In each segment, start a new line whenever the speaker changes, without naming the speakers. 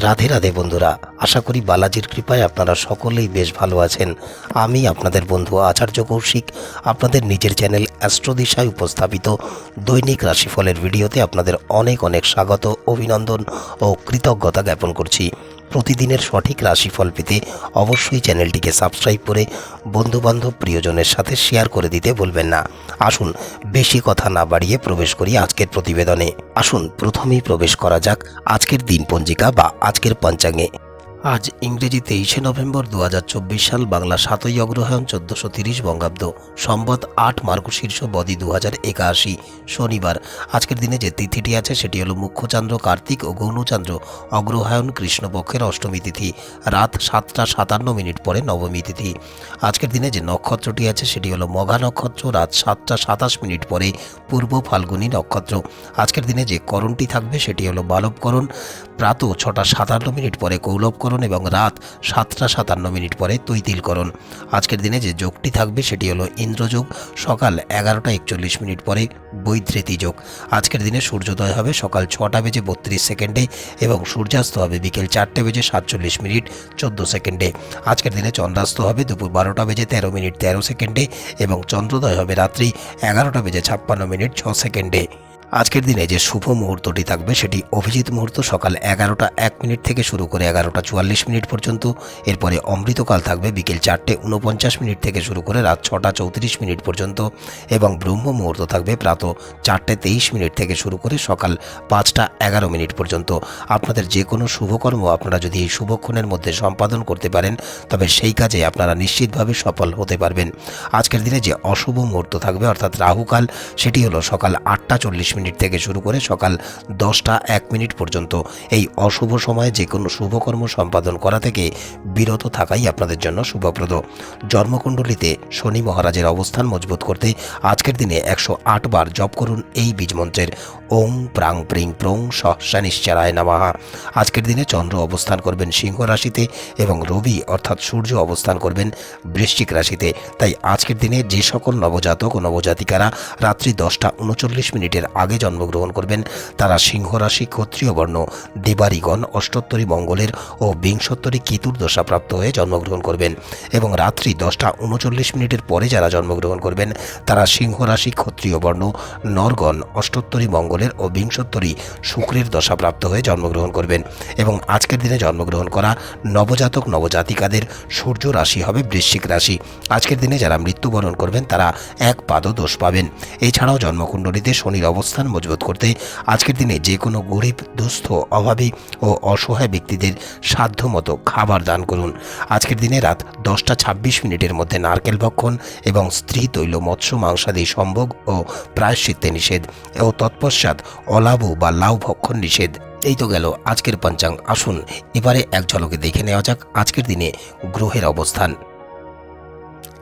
রাধে রাধে বন্ধুরা, আশা করি বালাজির কৃপায় আপনারা সকলেই বেশ ভালো আছেন। আমি আপনাদের বন্ধু আচার্য কৌশিক। আপনাদের নিজের চ্যানেল অ্যাস্ট্রোদিশায় উপস্থাপিত দৈনিক রাশিফলের ভিডিওতে আপনাদের অনেক অনেক স্বাগত, অভিনন্দন ও কৃতজ্ঞতা জ্ঞাপন করছি। প্রতিদিনের সঠিক রাশিফল পেতে অবশ্যই চ্যানেলটিকে সাবস্ক্রাইব করে বন্ধুবান্ধব প্রিয়জনের সাথে শেয়ার করে দিতে ভুলবেন না। আসুন, বেশি কথা না বাড়িয়ে প্রবেশ করি আজকের প্রতিবেদনে। আসুন, প্রথমেই প্রবেশ করা যাক আজকের দিন পঞ্জিকা বা আজকের পঞ্চাঙ্গে। আজ ইংরেজি তেইশে নভেম্বর দু হাজার চব্বিশ সাল বাংলা সাতই অগ্রহায়ণ চোদ্দশো তিরিশ বঙ্গাব্দ। সম্বত আট মার্গ শীর্ষ বদি দু একাশি। শনিবার, আজকের দিনে যে তিথিটি আছে সেটি হলো মুখ্যচন্দ্র, কার্তিক ও গৌণচন্দ্র। অগ্রহায়ণ কৃষ্ণপক্ষের অষ্টমী তিথি, রাত সাতটা সাতান্ন মিনিট পরে নবমী তিথি। আজকের দিনে যে নক্ষত্রটি আছে সেটি হলো মঘা নক্ষত্র, রাত সাতটা সাতাশ মিনিট পরে পূর্ব ফাল্গুনী নক্ষত্র। আজকের দিনে যে করণটি থাকবে সেটি হলো বালবকরণ। প্রাত ছটা সাতান্ন মিনিট পরে কৌলভকরণ এবং রাত সাতটা সাতান্ন মিনিট পরে তৈতিলকরণ আজকের দিনে যে যোগটি থাকবে সেটি হলো ইন্দ্রযোগ, সকাল এগারোটা একচল্লিশ মিনিট পরে বৈদ্রেতি যোগ। আজকের দিনে সূর্যোদয় হবে সকাল ছটা বেজে বত্রিশ সেকেন্ডে এবং সূর্যাস্ত হবে বিকেল চারটে বেজে সাতচল্লিশ মিনিট চোদ্দ সেকেন্ডে। আজকের দিনে চন্দ্রাস্ত হবে দুপুর বারোটা বেজে তেরো মিনিট তেরো সেকেন্ডে এবং চন্দ্রোদয় হবে রাত্রি এগারোটা বেজে ছাপ্পান্ন মিনিট ছ সেকেন্ডে। আজকের দিনে যে শুভ মুহূর্তটি থাকবে সেটি অভিজিৎ মুহূর্ত সকাল এগারোটা এক মিনিট থেকে শুরু করে এগারোটা চুয়াল্লিশ মিনিট পর্যন্ত। এরপরে অমৃতকাল থাকবে বিকেল চারটে উনপঞ্চাশ মিনিট থেকে শুরু করে রাত ছটা চৌত্রিশ মিনিট পর্যন্ত এবং ব্রহ্ম মুহূর্ত থাকবে প্রাত চারটে তেইশ মিনিট থেকে শুরু করে সকাল পাঁচটা এগারো মিনিট পর্যন্ত। আপনাদের যে কোনো শুভকর্ম আপনারা যদি এই শুভক্ষণের মধ্যে সম্পাদন করতে পারেন, তবে সেই কাজে আপনারা নিশ্চিতভাবে সফল হতে পারবেন। আজকের দিনে যে অশুভ মুহূর্ত থাকবে অর্থাৎ রাহুকাল, সেটি হলো সকাল আটটা চল্লিশ মিনিট থেকে শুরু করে সকাল দশটা এক মিনিট পর্যন্ত এই অশুভ সময়ে যে কোনো শুভকর্ম সম্পাদন করা থেকে বিরত থাকাই আপনাদের জন্য শুভপ্রদ। জন্মকুণ্ডলিতে শনি মহারাজের অবস্থান মজবুত করতে আজকের দিনে একশো আট বার জপ করুন এই বীজমন্ত্রের ওং প্রাং প্রিং প্রং সহসা নিশ্চারায় নামাহা আজকের দিনে চন্দ্র অবস্থান করবেন সিংহ রাশিতে এবং রবি অর্থাৎ সূর্য অবস্থান করবেন বৃশ্চিক রাশিতে। তাই আজকের দিনে যে সকল নবজাতক ও নবজাতিকারা রাত্রি দশটা উনচল্লিশ মিনিটের আগে জন্মগ্রহণ করবেন তারা সিংহ রাশি ক্ষত্রিয় বর্ণ, দেবারিগণ, অষ্টোত্তরী মঙ্গলের ও বিংশোত্তরী কেতুর দশাপ্রাপ্ত হয়ে জন্মগ্রহণ করবেন এবং রাত্রি দশটা উনচল্লিশ মিনিটের পরে যারা জন্মগ্রহণ করবেন, তারা সিংহ রাশি ক্ষত্রিয় বর্ণ, নরগণ, অষ্টোত্তরী মঙ্গলের ও বিংশোত্তরী শুক্রের দশাপ্রাপ্ত হয়ে জন্মগ্রহণ করবেন এবং আজকের দিনে জন্মগ্রহণ করা নবজাতক নবজাতিকাদের সূর্য রাশি হবে বৃশ্চিক রাশি। আজকের দিনে যারা মৃত্যুবরণ করবেন, তারা এক পাদ দোষ পাবেন। এছাড়াও জন্মকুণ্ডলীতে শনির অবস্থান মজবুত করতে আজকের দিনে যে কোনো গরিব, দুস্থ, অভাবী ও অসহায় ব্যক্তিদের সাধ্য মতো খাবার দান করুন। আজকের দিনে রাত দশটা ছাব্বিশ মিনিটের মধ্যে নারকেল ভক্ষণ এবং স্ত্রী তৈল মৎস্য মাংসাদি সম্ভোগ ও প্রায়শ্চিত্তে নিষেধ ও তৎপশ্চাৎ অলাভু বা লাউ ভক্ষণ নিষেধ। এই তো গেল আজকের পঞ্চাং আসুন এবারে এক ঝলকে দেখে নেওয়া যাক আজকের দিনে গ্রহের অবস্থান।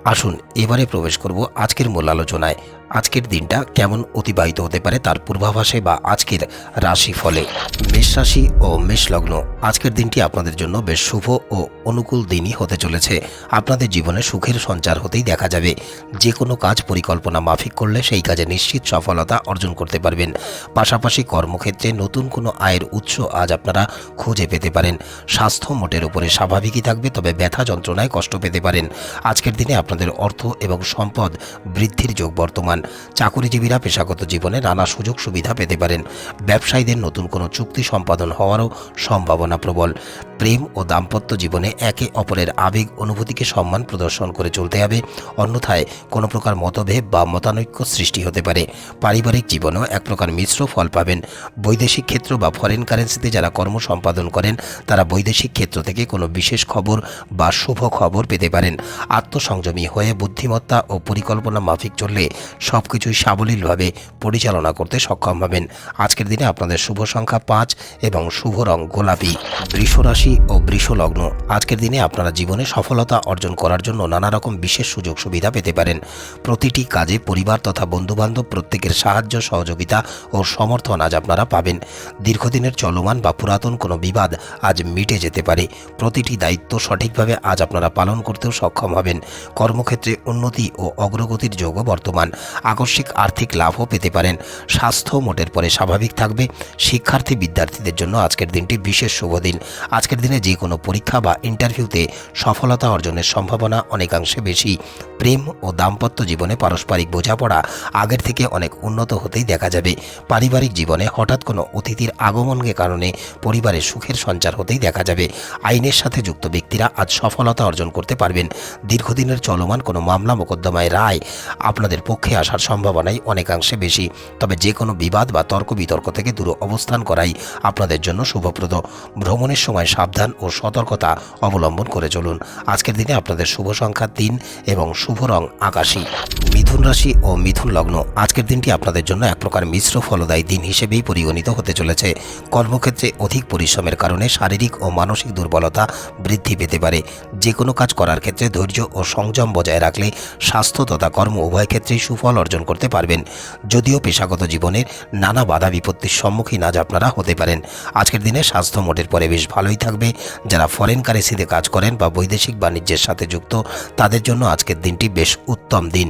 আসুন এবারে প্রবেশ করব আজকের মূল আলোচনায়। আজকের দিনটা কেমন অতিবাহিত হতে পারে তার পূর্বাভাসে বা আজকের রাশি ফলে মেষ রাশি ও মেষ লগ্ন, আজকের দিনটি আপনাদের জন্য বেশ শুভ ও অনুকূল দিনই হতে চলেছে। আপনাদের জীবনে সুখের সঞ্চার হতেই দেখা যাবে। যে কোনো কাজ পরিকল্পনা মাফিক করলে সেই কাজে নিশ্চিত সফলতা অর্জন করতে পারবেন। পাশাপাশি কর্মক্ষেত্রে নতুন কোনো আয়ের উৎস আজ আপনারা খুঁজে পেতে পারেন। স্বাস্থ্য মোটের উপরে স্বাভাবিকই থাকবে, তবে ব্যথা যন্ত্রণায় কষ্ট পেতে পারেন। আজকের দিনে আপনাদের অর্থ এবং সম্পদ বৃদ্ধির যোগ বর্তমান। চাকুরিজীবীরা পেশাগত জীবনে নানা সুযোগ সুবিধা পেতে পারেন। ব্যবসায়ীদের নতুন কোনো চুক্তি সম্পাদন হওয়ারও সম্ভাবনা প্রবল। প্রেম ও দাম্পত্য জীবনে একে অপরের আবেগ, অনুভূতিকে সম্মান প্রদর্শন করে চলতে হবে। অন্যথায় কোনো প্রকার মতভেদ বা মতানৈক্য সৃষ্টি হতে পারে। পারিবারিক জীবনেও এক প্রকার মিশ্র ফল পাবেন। বৈদেশিক ক্ষেত্র বা ফরেন কারেন্সিতে যারা কর্ম সম্পাদন করেন, তারা বৈদেশিক ক্ষেত্র থেকে কোনো বিশেষ খবর বা শুভ খবর পেতে পারেন। আত্মসংযমী হয়ে বুদ্ধিমত্তা ও পরিকল্পনা মাফিক চললে সব কিছুই সাবলীলভাবে পরিচালনা করতে সক্ষম হবেন। আজকের দিনে আপনাদের শুভ সংখ্যা পাঁচ এবং শুভ রং গোলাপি। বৃষ রাশি ও বৃষ লগ্ন আজকের দিনে আপনারা জীবনে সফলতা অর্জন করার জন্য নানা রকম বিশেষ সুযোগ সুবিধা পেতে পারেন। প্রতিটি কাজে পরিবার তথা বন্ধুবান্ধব প্রত্যেকের সাহায্য, সহযোগিতা ও সমর্থন আজ আপনারা পাবেন। দীর্ঘদিনের চলমান বা পুরাতন কোনো বিবাদ আজ মিটে যেতে পারে। প্রতিটি দায়িত্ব সঠিকভাবে আজ আপনারা পালন করতেও সক্ষম হবেন। কর্মক্ষেত্রে উন্নতি ও অগ্রগতির যোগও বর্তমান। আকস্মিক আর্থিক লাভও পেতে পারেন। স্বাস্থ্য মোটের পরে স্বাভাবিক থাকবে। শিক্ষার্থী বিদ্যার্থীদের জন্য আজকের দিনটি বিশেষ শুভ দিন। আজকের দিনে যে কোনো পরীক্ষা বা ইন্টারভিউতে সফলতা অর্জনের সম্ভাবনা অনেকাংশে বেশি। প্রেম ও দাম্পত্য জীবনে পারস্পরিক বোঝাপড়া আগের থেকে অনেক উন্নত হতেই দেখা যাবে। পারিবারিক জীবনে হঠাৎ কোনো অতিথির আগমনকে কারণে পরিবারের সুখের সঞ্চার হতেই দেখা যাবে। আইনের সাথে যুক্ত ব্যক্তিরা আজ সফলতা অর্জন করতে পারবেন। দীর্ঘদিনের চলমান কোনো মামলা মোকদ্দমায় রায় আপনাদের পক্ষে আসার সম্ভাবনাই অনেকাংশে বেশি। তবে যে কোনো বিবাদ বা তর্ক বিতর্ক থেকে দূরে অবস্থান করাই আপনাদের জন্য শুভপ্রদ। ভ্রমণের সময় সাবধান ও সতর্কতা অবলম্বন করে চলুন। আজকের দিনে আপনাদের শুভ সংখ্যা তিন এবং শুভ রং আকাশী। মিথুন রাশি ও মিথুন লগ্ন। আজকের দিনটি আপনাদের জন্য এক প্রকার মিশ্র ফলদায়ী দিন হিসেবেই পরিগণিত হতে চলেছে। কর্মক্ষেত্রে অধিক পরিশ্রমের কারণে শারীরিক ও মানসিক দুর্বলতা বৃদ্ধি পেতে পারে। যে কোনো কাজ করার ক্ষেত্রে ধৈর্য ও সংযম বজায় রাখলে স্বাস্থ্য তথা কর্ম উভয় ক্ষেত্রেই সুফল অর্জন করতে পারবেন। যদিও পেশাগত জীবনের নানা বাধা বিপত্তির সম্মুখীন আজ আপনারা হতে পারেন। আজকের দিনে স্বাস্থ্য মোটের পরে বেশ ভালোই থাকবে। যারা ফরেন কারেন্সিতে কাজ করেন বা বৈদেশিক বাণিজ্যের সাথে যুক্ত, তাদের জন্য আজকের দিনটি বেশ উত্তম দিন।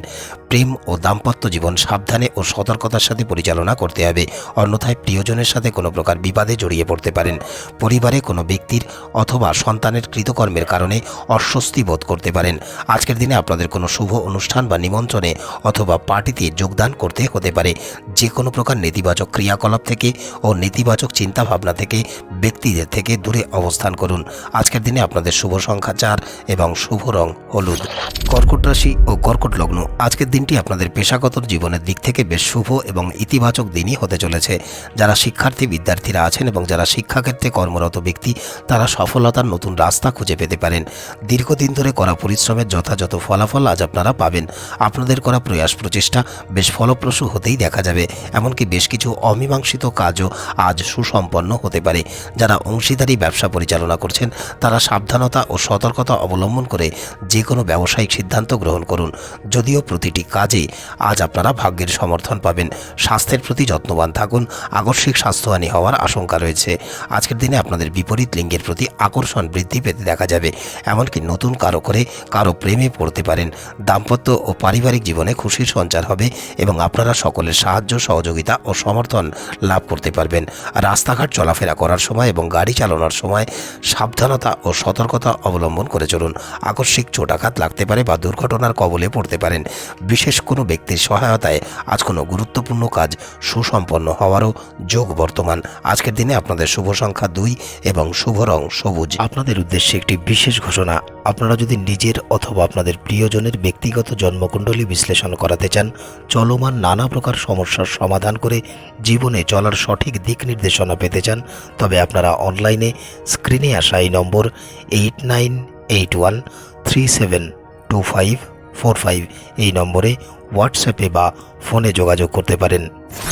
প্রেম ও দাম্পত্য জীবন সাবধানে ও সতর্কতার সাথে পরিচালনা করতে হবে। অন্যথায় প্রিয়জনের সাথে কোনো প্রকার বিবাদে জড়িয়ে পড়তে পারেন। পরিবারে কোনো ব্যক্তির অথবা সন্তানের কৃতকর্মের কারণে অস্বস্তি বোধ করতে পারেন। আজকের দিনে আপনাদের কোনো শুভ অনুষ্ঠান বা নিমন্ত্রণে অথবা পার্টিতে যোগদান করতে হতে পারে। যে কোনো প্রকার নেতিবাচক ক্রিয়াকলাপ থেকে ও নেতিবাচক চিন্তাভাবনা থেকে ব্যক্তিদের থেকে দূরে অবস্থান করুন। আজকের দিনে আপনাদের শুভ সংখ্যা চার এবং শুভ রং হলুদ। কর্কট রাশি ও কর্কট লগ্ন। আজকের দিনটি আপনাদের পেশাগত জীবনের দিক থেকে বেশ শুভ এবং ইতিবাচক দিনই হতে চলেছে। যারা শিক্ষার্থী, বিদ্যার্থীরা আছেন এবং যারা শিক্ষাক্ষেত্রে কর্মরত ব্যক্তি, তারা সফলতার নতুন রাস্তা খুঁজে পেতে পারেন। দীর্ঘদিন ধরে করা পরিশ্রমের যথাযথ ফলাফল আজ আপনারা পাবেন। আপনাদের করা প্রয়াস প্রচেষ্টা বেশ ফলপ্রসূ হতেই দেখা যাবে। এমনকি বেশ কিছু অমীমাংসিত কাজও আজ সুসম্পন্ন হতে পারে। যারা অংশীদারি ব্যবসা পরিচালনা করছেন, তারা সাবধানতা ও সতর্কতা অবলম্বন করে যে কোনো ব্যবসায়িক সিদ্ধান্ত গ্রহণ করুন। যদিও প্রতিটি কাজে আজ আপনারা ভাগ্যের সমর্থন পাবেন। স্বাস্থ্যের প্রতি যত্নবান থাকুন। আকস্মিক স্বাস্থ্যহানি হওয়ার আশঙ্কা রয়েছে। আজকের দিনে আপনাদের বিপরীত লিঙ্গের প্রতি আকর্ষণ বৃদ্ধি পেতে দেখা যাবে। এমনকি নতুন কারও করে কারও প্রেমে পড়তে পারেন। দাম্পত্য ও পারিবারিক জীবনে খুশির সঞ্চার হবে এবং আপনারা সকলের সাহায্য, সহযোগিতা ও সমর্থন লাভ করতে পারবেন। রাস্তাঘাট চলাফেরা করার সময় এবং গাড়ি চালানোর সময় সাবধানতা ও সতর্কতা অবলম্বন করে চলুন। আকস্মিক চোটাঘাত লাগতে পারে বা দুর্ঘটনার কবলে পড়তে পারেন। বিশেষ কোনো ব্যক্তির সহায়তায় আজ কোনো গুরুত্বপূর্ণ কাজ সুসম্পন্ন হওয়ারও যোগ বর্তমান। আজকের দিনে আপনাদের শুভ সংখ্যা দুই এবং শুভ রং সবুজ। আপনাদের উদ্দেশ্যে একটি বিশেষ ঘোষণা। আপনারা যদি নিজের অথবা আপনাদের প্রিয়জনের ব্যক্তিগত জন্মকুণ্ডলী বিশ্লেষণ করাতে চান, চলমান নানা প্রকার সমস্যার সমাধান করে জীবনে চলার সঠিক দিক নির্দেশনা পেতে চান, তবে আপনারা অনলাইনে স্ক্রিনে আসা এই number eight nine eight one three seven two five four five এই নম্বরে হোয়াটসঅ্যাপে বা ফোনে যোগাযোগ করতে পারেন।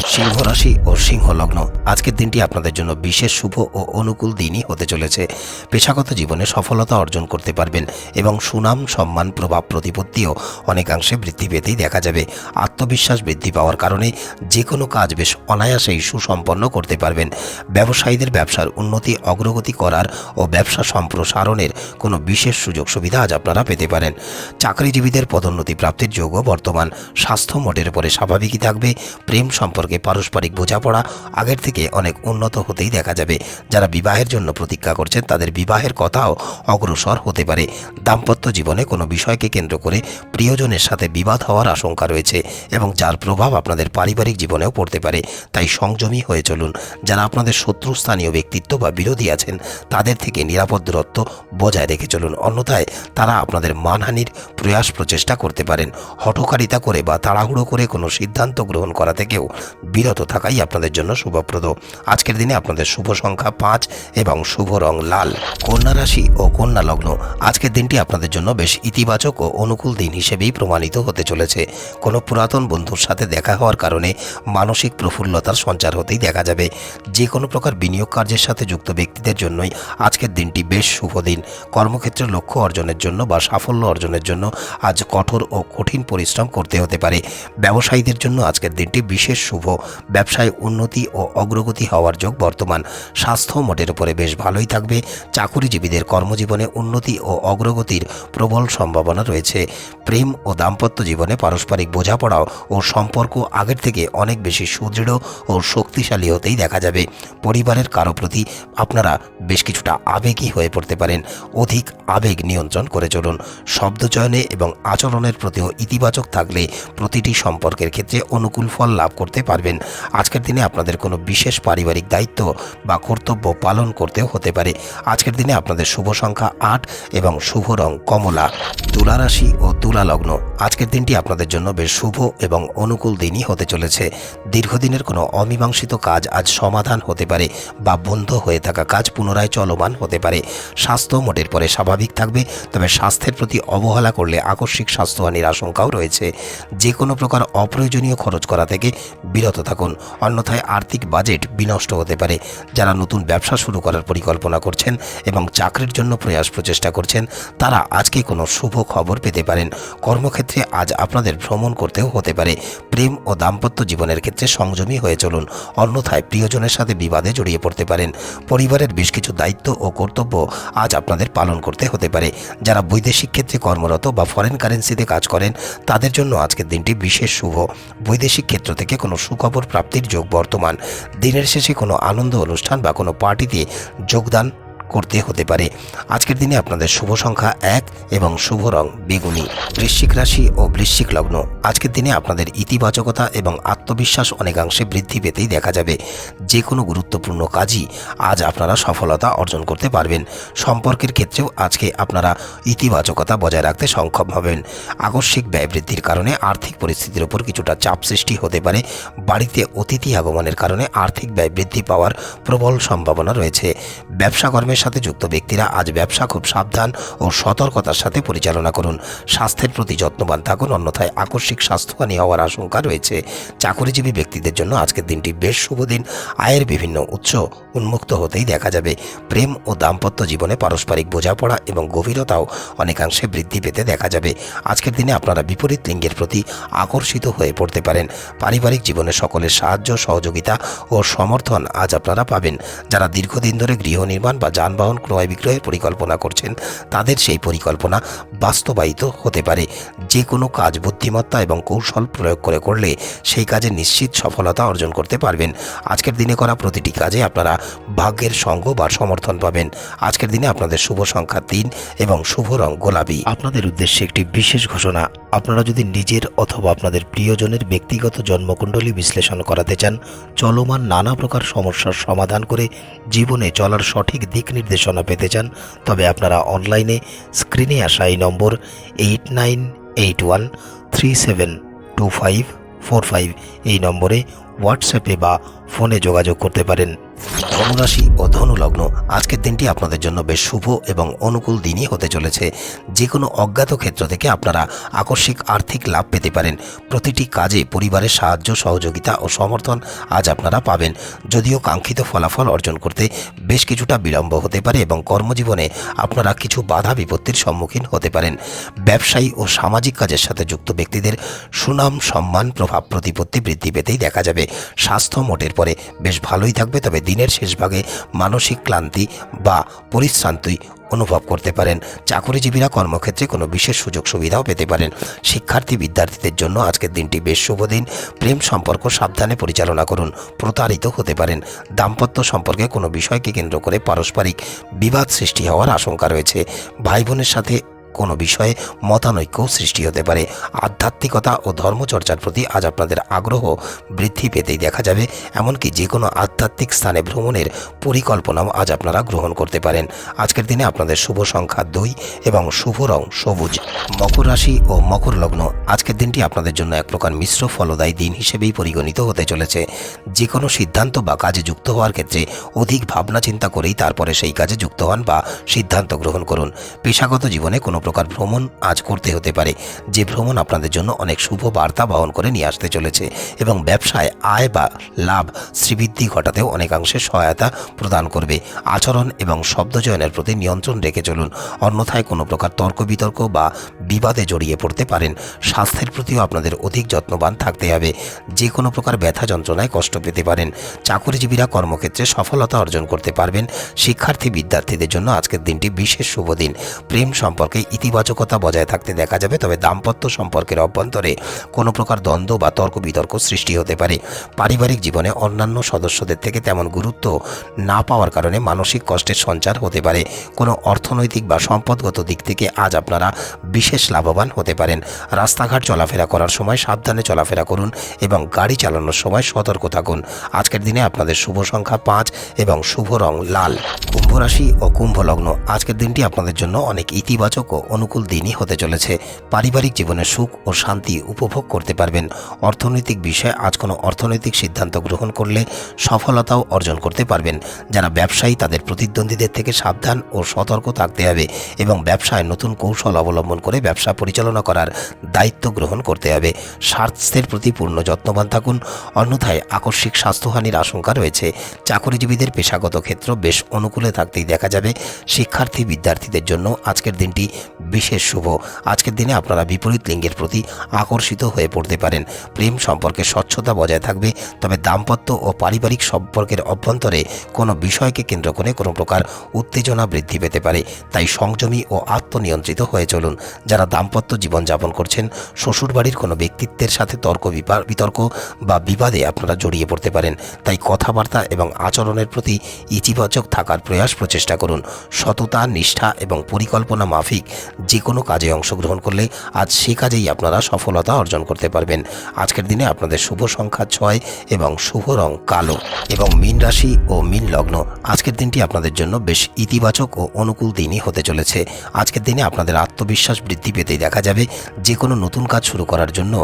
সিংহ রাশি ও সিংহ লগ্ন আজকের দিনটি আপনাদের জন্য বিশেষ শুভ ও অনুকূল দিনই হতে চলেছে। পেশাগত জীবনে সফলতা অর্জন করতে পারবেন এবং সুনাম, সম্মান, প্রভাব, প্রতিপত্তিও অনেকাংশে বৃদ্ধি পেতেই দেখা যাবে। আত্মবিশ্বাস বৃদ্ধি পাওয়ার কারণে যে কোনো কাজ বেশ অনায়াসেই সুসম্পন্ন করতে পারবেন। ব্যবসায়ীদের ব্যবসার উন্নতি, অগ্রগতি করার ও ব্যবসা সম্প্রসারণের কোনো বিশেষ সুযোগ সুবিধা আজ আপনারা পেতে পারেন। চাকরিজীবীদের পদোন্নতি প্রাপ্তির যোগও বর্তমান। স্বাস্থ্য মোটের পরে স্বাভাবিকই থাকবে। প্রেম সম্পর্কে পারস্পরিক বোঝাপড়া আগের থেকে অনেক উন্নত হতেই দেখা যাবে। যারা বিবাহের জন্য প্রতীক্ষা করছেন, তাদের বিবাহের কথাও অগ্রসর হতে পারে। দাম্পত্য জীবনে কোনো বিষয়কে কেন্দ্র করে প্রিয়জনের সাথে বিবাদ হওয়ার আশঙ্কা রয়েছে এবং যার প্রভাব আপনাদের পারিবারিক জীবনেও পড়তে পারে, তাই সংযমী হয়ে চলুন। যারা আপনাদের শত্রুস্থানীয় ব্যক্তিত্ব বা বিরোধী আছেন, তাদের থেকে নিরাপদ দূরত্ব বজায় রেখে চলুন। অন্যথায় তারা আপনাদের মানহানির প্রয়াস প্রচেষ্টা করতে পারেন। হঠকারিতা করে বা তাড়াহুড়ো করে কোনো সিদ্ধান্ত গ্রহণ করা থেকেও বিরত থাকাই আপনাদের জন্য শুভপ্রদ। আজকের দিনে আপনাদের শুভ সংখ্যা পাঁচ এবং শুভ রং লাল। কন্যা রাশি ও কন্যা লগ্ন, আজকের দিনটি আপনাদের জন্য বেশ ইতিবাচক ও অনুকূল দিন হিসেবেই প্রমাণিত হতে চলেছে। কোনো পুরাতন বন্ধুর সাথে দেখা হওয়ার কারণে মানসিক প্রফুল্লতার সঞ্চার হতেই দেখা যাবে। যে কোনো প্রকার বিনিয়োগ কার্যের সাথে যুক্ত ব্যক্তিদের জন্যই আজকের দিনটি বেশ শুভ দিন। কর্মক্ষেত্রে লক্ষ্য অর্জনের জন্য বা সাফল্য অর্জনের জন্য আজ কঠোর ও কঠিন পরিশ্রম করতে হতে পারে। ব্যবসায়ীদের জন্য আজকের দিনটি বিশেষ শুভ। ব্যবসায় উন্নতি ও অগ্রগতি হওয়ার যোগ বর্তমান। স্বাস্থ্য মোটের উপরে বেশ ভালোই থাকবে। চাকুরিজীবীদের কর্মজীবনে উন্নতি ও অগ্রগতির প্রবল সম্ভাবনা রয়েছে। প্রেম ও দাম্পত্য জীবনে পারস্পরিক বোঝাপড়াও ও সম্পর্ক আগের থেকে অনেক বেশি সুদৃঢ় ও শক্তিশালী হতেই দেখা যাবে। পরিবারের কারও প্রতি আপনারা বেশ কিছুটা আবেগী হয়ে পড়তে পারেন। অধিক আবেগ নিয়ন্ত্রণ করে চলুন। শব্দচয়নে এবং আচরণের প্রতিও ইতিবাচক থাকলে প্রতিটি সম্পর্কের ক্ষেত্রে অনুকূল ফল লাভ করতে পারবেন। আজকের দিনে আপনাদের কোনো বিশেষ পারিবারিক দায়িত্ব বা কর্তব্য পালন করতেও হতে পারে। আজকের দিনে আপনাদের শুভ সংখ্যা আট এবং শুভ রং কমলা তুলা রাশি ও তুলা লগ্ন আজকের দিনটি আপনাদের জন্য বেশ শুভ এবং অনুকূল দিনই হতে চলেছে। দীর্ঘদিনের কোনো অমীমাংসিত কাজ আজ সমাধান হতে পারে বা বন্ধ হয়ে থাকা কাজ পুনরায় চলমান হতে পারে। স্বাস্থ্য মোটের পরে স্বাভাবিক থাকবে, তবে স্বাস্থ্যের প্রতি অবহেলা করলে আকস্মিক স্বাস্থ্যহানির আশঙ্কাও রয়েছে। যে কোনো প্রকার অপ্রয়োজনীয় খরচ করা থেকে বিরত থাকুন। অন্যথায় আর্থিক বাজেট বিনষ্ট হতে পারে। যারা নতুন ব্যবসা শুরু করার পরিকল্পনা করছেন এবং চাকরির জন্য প্রয়াস প্রচেষ্টা করছেন, তারা আজকে কোনো শুভ খবর পেতে পারেন। কর্মক্ষেত্রে আজ আপনাদের ভ্রমণ করতেও হতে পারে। প্রেম ও দাম্পত্য জীবনের ক্ষেত্রে সংযমী হয়ে চলুন। অন্যথায় প্রিয়জনের সাথে বিবাদে জড়িয়ে পড়তে পারেন। পরিবারের বেশ কিছু দায়িত্ব ও কর্তব্য আজ আপনাদের পালন করতে হতে পারে। যারা বৈদেশিক ক্ষেত্রে কর্মরত বা ফরেন কারেন্সিতে কাজ করেন, তাদের জন্য আজকের দিনটি বিশেষ শুভ। বৈদেশিক ক্ষেত্র থেকে কোনো সুখবর প্রাপ্তির যোগ বর্তমান। দিনের শেষে কোনো আনন্দ অনুষ্ঠান বা কোনো পার্টিতে যোগদান করতে হতে পারে। আজকের দিনে আপনাদের শুভ সংখ্যা এক এবং শুভ রং বেগুনি। বৃশ্চিক রাশি ও বৃশ্চিক লগ্ন। আজকের দিনে আপনাদের ইতিবাচকতা এবং আত্মবিশ্বাস অনেকাংশে বৃদ্ধি পেতেই দেখা যাবে। যে কোনো গুরুত্বপূর্ণ কাজই আজ আপনারা সফলতা অর্জন করতে পারবেন। সম্পর্কের ক্ষেত্রেও আজকে আপনারা ইতিবাচকতা বজায় রাখতে সক্ষম হবেন। আকস্মিক ব্যয় বৃদ্ধির কারণে আর্থিক পরিস্থিতির উপর কিছুটা চাপ সৃষ্টি হতে পারে। বাড়িতে অতিথি আগমনের কারণে আর্থিক ব্যয় বৃদ্ধি পাওয়ার প্রবল সম্ভাবনা রয়েছে। ব্যবসা কর্মের সাথে যুক্ত ব্যক্তিরা আজ ব্যবসা খুব সাবধান ও সতর্কতার সাথে পরিচালনা করুন। স্বাস্থ্যের প্রতি যত্নবান থাকুন, অন্যথায় আকস্মিক স্বাস্থ্যহানি হওয়ার আশঙ্কা রয়েছে। চাকরিজীবী ব্যক্তিদের জন্য আজকের দিনটি বেশ শুভ দিন। আয়ের বিভিন্ন উৎস উন্মুক্ত হতেই দেখা যাবে। প্রেম ও দাম্পত্য জীবনে পারস্পরিক বোঝাপড়া এবং গভীরতাও অনেকাংশে বৃদ্ধি পেতে দেখা যাবে। আজকের দিনে আপনারা বিপরীত লিঙ্গের প্রতি আকর্ষিত হয়ে পড়তে পারেন। পারিবারিক জীবনে সকলের সাহায্য, সহযোগিতা ও সমর্থন আজ আপনারা পাবেন। যারা দীর্ঘদিন ধরে গৃহ নির্মাণ বা যানবাহন ক্রয় বিক্রয়ের পরিকল্পনা করছেন, তাদের সেই পরিকল্পনা বাস্তবায়িত হতে পারে। যে কোনো কাজ বুদ্ধিমত্তা এবং কৌশল প্রয়োগ করে করলে সেই কাজে নিশ্চিত সফলতা অর্জন করতে পারবেন। আজকের দিনে করা প্রতিটি কাজে আপনারা ভাগ্যের সঙ্গ বা সমর্থন পাবেন। আজকের দিনে আপনাদের শুভ সংখ্যা তিন এবং শুভ রং গোলাপি। আপনাদের উদ্দেশ্যে একটি বিশেষ ঘোষণা, আপনারা যদি নিজের অথবা আপনাদের প্রিয়জনের ব্যক্তিগত জন্মকুণ্ডলী বিশ্লেষণ করাতে চান, চলমান নানা প্রকার সমস্যার সমাধান করে জীবনে চলার সঠিক দিক নির্দেশনা পেতে চান, তবে আপনারা অনলাইনে স্ক্রিনে আসা এই number eight nine eight one three seven two five four five এই নম্বরে হোয়াটসঅ্যাপে বা ফোনে যোগাযোগ করতে পারেন। ধনুরাশি ও ধনুলগ্ন আজকের দিনটি আপনাদের জন্য বেশ শুভ এবং অনুকূল দিনই হতে চলেছে। যে কোনো অজ্ঞাত ক্ষেত্র থেকে আপনারা আকস্মিক আর্থিক লাভ পেতে পারেন। প্রতিটি কাজে পরিবারের সাহায্য, সহযোগিতা ও সমর্থন আজ আপনারা পাবেন। যদিও কাঙ্ক্ষিত ফলাফল অর্জন করতে বেশ কিছুটা বিলম্ব হতে পারে এবং কর্মজীবনে আপনারা কিছু বাধা বিপত্তির সম্মুখীন হতে পারেন। ব্যবসায়ী ও সামাজিক কাজের সাথে যুক্ত ব্যক্তিদের সুনাম, সম্মান, প্রভাব, প্রতিপত্তি বৃদ্ধি পেতেই দেখা যাবে। স্বাস্থ্য মোটের পরে বেশ ভালোই থাকবে, তবে দিনের শেষ ভাগে মানসিক ক্লান্তি বা পরিশ্রান্তি অনুভব করতে পারেন। চাকরিজীবীরা কর্মক্ষেত্রে কোনো বিশেষ সুযোগ সুবিধাও পেতে পারেন। শিক্ষার্থী বিদ্যার্থীদের জন্য আজকের দিনটি বেশ শুভ দিন। প্রেম সম্পর্ক সাবধানে পরিচালনা করুন। প্রতারিত হতে পারেন। দাম্পত্য সম্পর্কে কোনো বিষয়কে কেন্দ্র করে পারস্পরিক বিবাদ সৃষ্টি হওয়ার আশঙ্কা রয়েছে। ভাই বোনের সাথে কোনো বিষয়ে মতানৈক্য সৃষ্টি হতে পারে। আধ্যাত্মিকতা ও ধর্মচর্চার প্রতি আজ আপনাদের আগ্রহ বৃদ্ধি পেতেই দেখা যাবে, এমনকি যে কোনো আধ্যাত্মিক স্থানে ভ্রমণের পরিকল্পনাও আজ আপনারা গ্রহণ করতে পারেন। আজকের দিনে আপনাদের শুভ সংখ্যা দুই এবং শুভ রং সবুজ। মকর রাশি ও মকর লগ্ন আজকের দিনটি আপনাদের জন্য এক প্রকার মিশ্র ফলদায়ী দিন হিসেবেই পরিগণিত হতে চলেছে। যে কোনো সিদ্ধান্ত বা কাজে যুক্ত হওয়ার ক্ষেত্রে অধিক ভাবনা চিন্তা করেই তারপরে সেই কাজে যুক্ত হন বা সিদ্ধান্ত গ্রহণ করুন। পেশাগত জীবনে কোনো প্রকার ভ্রমণ আজ করতে হতে পারে। যে ভ্রমণ আপনাদের জন্য অনেক শুভ বার্তা বহন করে নিয়ে আসতে চলেছে এবং ব্যবসায় আয় বা লাভ শ্রীবৃদ্ধি ঘটাতেও অনেকাংশে সহায়তা প্রদান করবে। আচরণ এবং শব্দচয়নের প্রতি নিয়ন্ত্রণ রেখে চলুন। অন্যথায় কোনো প্রকার তর্ক বিতর্ক বা বিবাদে জড়িয়ে পড়তে পারেন। স্বাস্থ্যের প্রতিও আপনাদের অধিক যত্নবান থাকতে হবে। যে কোনো প্রকার ব্যথা যন্ত্রণায় কষ্ট পেতে পারেন। চাকরিজীবীরা কর্মক্ষেত্রে সফলতা অর্জন করতে পারবেন। শিক্ষার্থী বিদ্যার্থীদের জন্য আজকের দিনটি বিশেষ শুভ দিন। প্রেম সম্পর্কে ইতিবাচকতা বজায় থাকতে দেখা যাবে, তবে দাম্পত্য সম্পর্কের অভ্যন্তরে কোনো প্রকার দ্বন্দ্ব বা তর্ক বিতর্ক সৃষ্টি হতে পারে। পারিবারিক জীবনে অন্যান্য সদস্যদের থেকে তেমন গুরুত্ব না পাওয়ার কারণে মানসিক কষ্টের সঞ্চার হতে পারে। কোনো অর্থনৈতিক বা সম্পদগত দিক থেকে আজ আপনারা বিশেষ লাভবান হতে পারেন। রাস্তাঘাট চলাফেরা করার সময় সাবধানে চলাফেরা করুন এবং গাড়ি চালানোর সময় সতর্ক থাকুন। আজকের দিনে আপনাদের শুভ সংখ্যা পাঁচ এবং শুভ রং লাল। কুম্ভ রাশি ও কুম্ভ লগ্ন আজকের দিনটি আপনাদের জন্য অনেক ইতিবাচক ও অনুকূল দিনই হতে চলেছে। পারিবারিক জীবনে সুখ ও শান্তি উপভোগ করতে পারবেন। অর্থনৈতিক বিষয়ে আজ কোনো অর্থনৈতিক সিদ্ধান্ত গ্রহণ করলে সফলতাও অর্জন করতে পারবেন। যারা ব্যবসায়ী, তাদের প্রতিদ্বন্দ্বীদের থেকে সাবধান ও সতর্ক থাকতে হবে এবং ব্যবসায় নতুন কৌশল অবলম্বন করে ব্যবসা পরিচালনা করার দায়িত্ব গ্রহণ করতে হবে। স্বাস্থ্যের প্রতি পূর্ণ যত্নবান থাকুন। অন্যথায় আকস্মিক স্বাস্থ্যহানির আশঙ্কা রয়েছে। চাকরিজীবীদের পেশাগত ক্ষেত্র বেশ অনুকূলে থাকতেই দেখা যাবে। শিক্ষার্থী বিদ্যার্থীদের জন্য আজকের দিনটি বিশেষ শুভ। আজকের দিনে আপনারা বিপরীত লিঙ্গের প্রতি আকর্ষিত হয়ে পড়তে পারেন। প্রেম সম্পর্কে স্বচ্ছতা বজায় থাকবে। তবে দাম্পত্য ও পারিবারিক সম্পর্কের অভ্যন্তরে কোনো বিষয়কে কেন্দ্র করে কোনো প্রকার উত্তেজনা বৃদ্ধি পেতে পারে। তাই সংযমী ও আত্মনিয়ন্ত্রিত হয়ে চলুন। যারা দাম্পত্য জীবনযাপন করছেন, শ্বশুরবাড়ির কোনো ব্যক্তিত্বের সাথে তর্ক বিতর্ক বা বিবাদে আপনারা জড়িয়ে পড়তে পারেন। তাই কথাবার্তা এবং আচরণের প্রতি ইতিবাচক থাকার প্রয়াস প্রচেষ্টা করুন। সততা, নিষ্ঠা এবং পরিকল্পনা মাফিক যে কোনো কাজে অংশগ্রহণ করলে আজ সে কাজেই আপনারা সফলতা অর্জন করতে পারবেন। আজকের দিনে আপনাদের শুভ সংখ্যা ছয় এবং শুভ রং কালো এবং মীন রাশি ও মীন লগ্ন আজকের দিনটি আপনাদের জন্য বেশ ইতিবাচক ও অনুকূল দিনই হতে চলেছে। আজকের দিনে আপনাদের আত্মবিশ্বাস বৃদ্ধি পেতেই দেখা যাবে যে কোনো নতুন কাজ শুরু করার জন্য।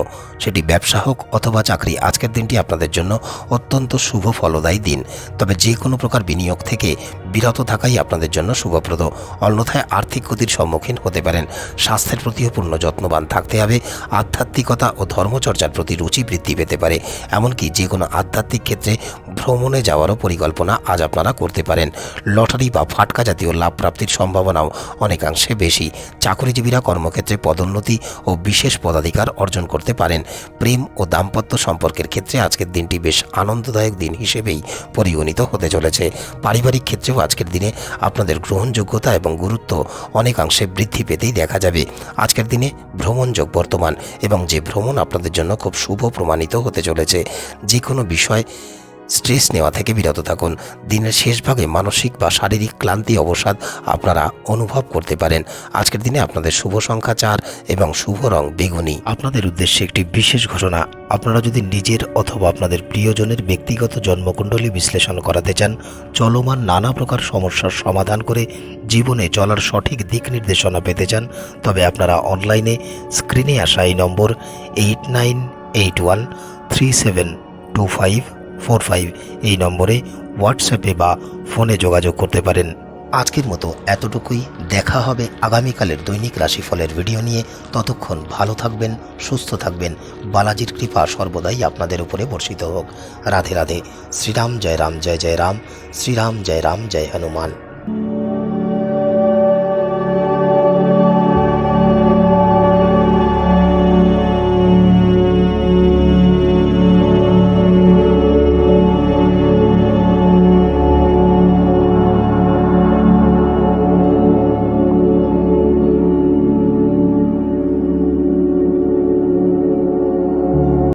সেটি ব্যবসা হোক অথবা চাকরি, আজকের দিনটি আপনাদের জন্য অত্যন্ত শুভ ফলদায়ী দিন। তবে যে কোনো প্রকার বিনিয়োগ থেকে বিরত থাকাই আপনাদের জন্য শুভপ্রদ। অন্যথায় আর্থিক ক্ষতির সম্মুখীন হতে পারেন। স্বাস্থ্যের প্রতিও পূর্ণ যত্নবান থাকতে হবে। আধ্যাত্মিকতা ও ধর্মচর্চার প্রতি রুচি বৃদ্ধি পেতে পারে। এমনকি যে কোনো আধ্যাত্মিক ক্ষেত্রে ভ্রমণে যাওয়ারও পরিকল্পনা আজ আপনারা করতে পারেন। লটারি বা ফাটকা জাতীয় লাভ প্রাপ্তির সম্ভাবনাও অনেকাংশে বেশি। চাকরিজীবীরা কর্মক্ষেত্রে পদোন্নতি ও বিশেষ পদাধিকার অর্জন করতে পারেন। প্রেম ও দাম্পত্য সম্পর্কের ক্ষেত্রে আজকের দিনটি বেশ আনন্দদায়ক দিন হিসেবেই পরিগণিত হতে চলেছে। পারিবারিক ক্ষেত্রেও আজকের দিনে আপনাদের গ্রহণযোগ্যতা এবং গুরুত্ব অনেকাংশে বৃদ্ধি পেতেই দেখা যাবে। আজকের দিনে ভ্রমণযোগ বর্তমান এবং যে ভ্রমণ আপনাদের জন্য খুব শুভ প্রমাণিত হতে চলেছে। যে কোনো বিষয় স্ট্রেস নেওয়া থেকে বিরত থাকুন। দিনের শেষ ভাগে মানসিক বা শারীরিক ক্লান্তি অবসাদ আপনারা অনুভব করতে পারেন। আজকের দিনে আপনাদের শুভ সংখ্যা চার এবং শুভ রং বেগুনি। আপনাদের উদ্দেশ্যে একটি বিশেষ ঘোষণা আপনারা যদি নিজের অথবা আপনাদের প্রিয়জনের ব্যক্তিগত জন্মকুণ্ডলী বিশ্লেষণ করাতে চান, চলমান নানা প্রকার সমস্যার সমাধান করে জীবনে চলার সঠিক দিক নির্দেশনা পেতে চান, তবে আপনারা অনলাইনে স্ক্রিনে আসা এই number eight nine eight one three seven two five four five এই নম্বরে হোয়াটসঅ্যাপে বা ফোনে যোগাযোগ করতে পারেন। আজকের মতো এতটুকুই। দেখা হবে আগামীকালের দৈনিক রাশিফলের ভিডিও নিয়ে। ততক্ষণ ভালো থাকবেন, সুস্থ থাকবেন। বালাজির কৃপা সর্বদাই আপনাদের উপরে বর্ষিত হোক। রাধে রাধে। শ্রীরাম জয় রাম, জয় জয় রাম। শ্রীরাম জয় রাম, জয় হনুমান।